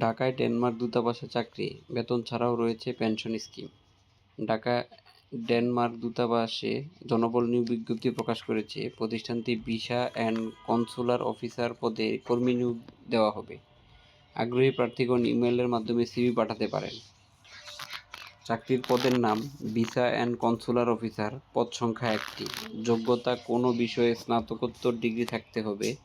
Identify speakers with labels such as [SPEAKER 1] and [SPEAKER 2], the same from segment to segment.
[SPEAKER 1] ঢাকায় ডেনমার্ক দূতাবাসে চাকরি, বেতন ছাড়াও রয়েছে পেনশন স্কিম। ঢাকা ডেনমার্ক দূতাবাসে জনবল নিয়োগ বিজ্ঞপ্তি প্রকাশ করেছে, প্রতিষ্ঠানটি ভিসা অ্যান্ড কনসুলার অফিসার পদে কর্মী নিয়োগ দেওয়া হবে। আগ্রহী প্রার্থীগণ ইমেলের মাধ্যমে সিভি পাঠাতে পারেন। চাকরির পদের নাম, ভিসা অ্যান্ড কনসুলার অফিসার, পদ সংখ্যা একটি। যোগ্যতা কোনো বিষয়ে স্নাতকোত্তর ডিগ্রি থাকতে হবে।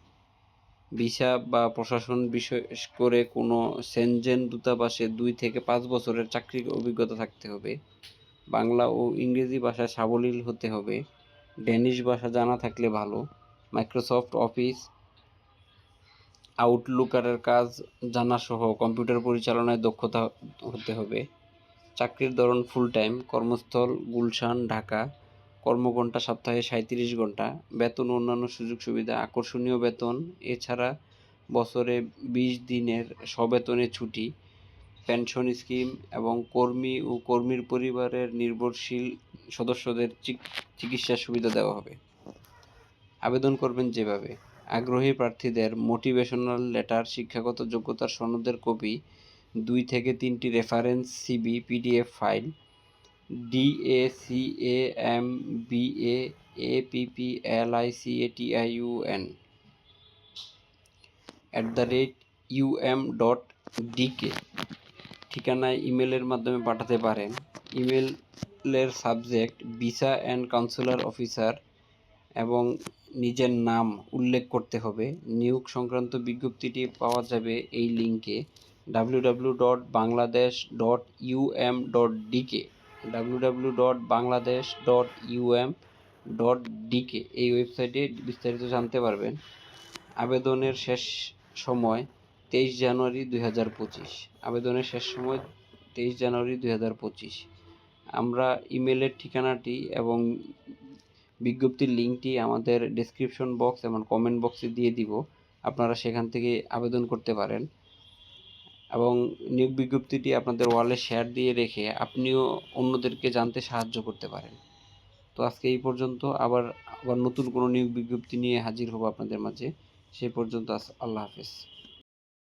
[SPEAKER 1] ভিসা বা প্রশাসন বিশেষ করে কোনো সেনজেন দূতাবাসে দুই থেকে পাঁচ বছরের চাকরির অভিজ্ঞতা থাকতে হবে। বাংলা ও ইংরেজি ভাষায় সাবলীল হতে হবে। ড্যানিশ ভাষা জানা থাকলে ভালো। মাইক্রোসফট অফিস, আউটলুকারের কাজ জানাসহ কম্পিউটার পরিচালনায় দক্ষতা হতে হবে। চাকরির ধরন ফুল টাইম কর্মস্থল, গুলশান, ঢাকা। কর্মঘণ্টা সপ্তাহে সাঁত্রিশ ঘণ্টা বেতন ও অন্যান্য সুযোগ সুবিধা, আকর্ষণীয় বেতন, এছাড়া বছরে বিশ দিনের সবেতনে ছুটি, পেনশন স্কিম এবং কর্মী ও কর্মীর পরিবারের নির্ভরশীল সদস্যদের চিক- চিকিৎসা সুবিধা দেওয়া হবে। আবেদন করবেন যেভাবে। আগ্রহী প্রার্থীদের মোটিভেশনাল লেটার, শিক্ষাগত যোগ্যতার সনদের কপি, দুই থেকে তিনটি reference, CV, PDF file D A C A M B A A P P L I C A T I U N at the rate U M dot D K ঠিকানায় ইমেলের মাধ্যমে পাঠাতে পারেন। ইমেলের subject visa and counsellor officer এবং নিজের নাম উল্লেখ করতে হবে। নিয়োগ সংক্রান্ত বিজ্ঞপ্তিটি পাওয়া যাবে এই লিঙ্কে W W dot Bangladesh dot U M dot D K W dot Bangladesh dot U M dot D K এই ওয়েবসাইটে বিস্তারিত জানতে পারবেন। আবেদনের শেষ সময় তেইশ জানুয়ারি দুই হাজার পঁচিশ। আবেদনের শেষ সময় তেইশ জানুয়ারি দুই হাজার পঁচিশ। আমরা ইমেলের ঠিকানাটি এবং বিজ্ঞপ্তির লিঙ্কটি আমাদের ডেসক্রিপশন বক্স এবং কমেন্ট বক্সে দিয়ে দিব। আপনারা সেখান থেকে আবেদন করতে পারেন। এবং নিয়োগ বিজ্ঞপ্তিটি আপনাদের ওয়ালে শেয়ার দিয়ে রেখে আপনিও অন্যদেরকে জানতে সাহায্য করতে পারেন। তো আজকে এই পর্যন্ত, আবার আবার নতুন কোনো নিয়োগ বিজ্ঞপ্তি নিয়ে হাজির হব আপনাদের মাঝে। সেই পর্যন্ত আল্লাহ হাফেজ।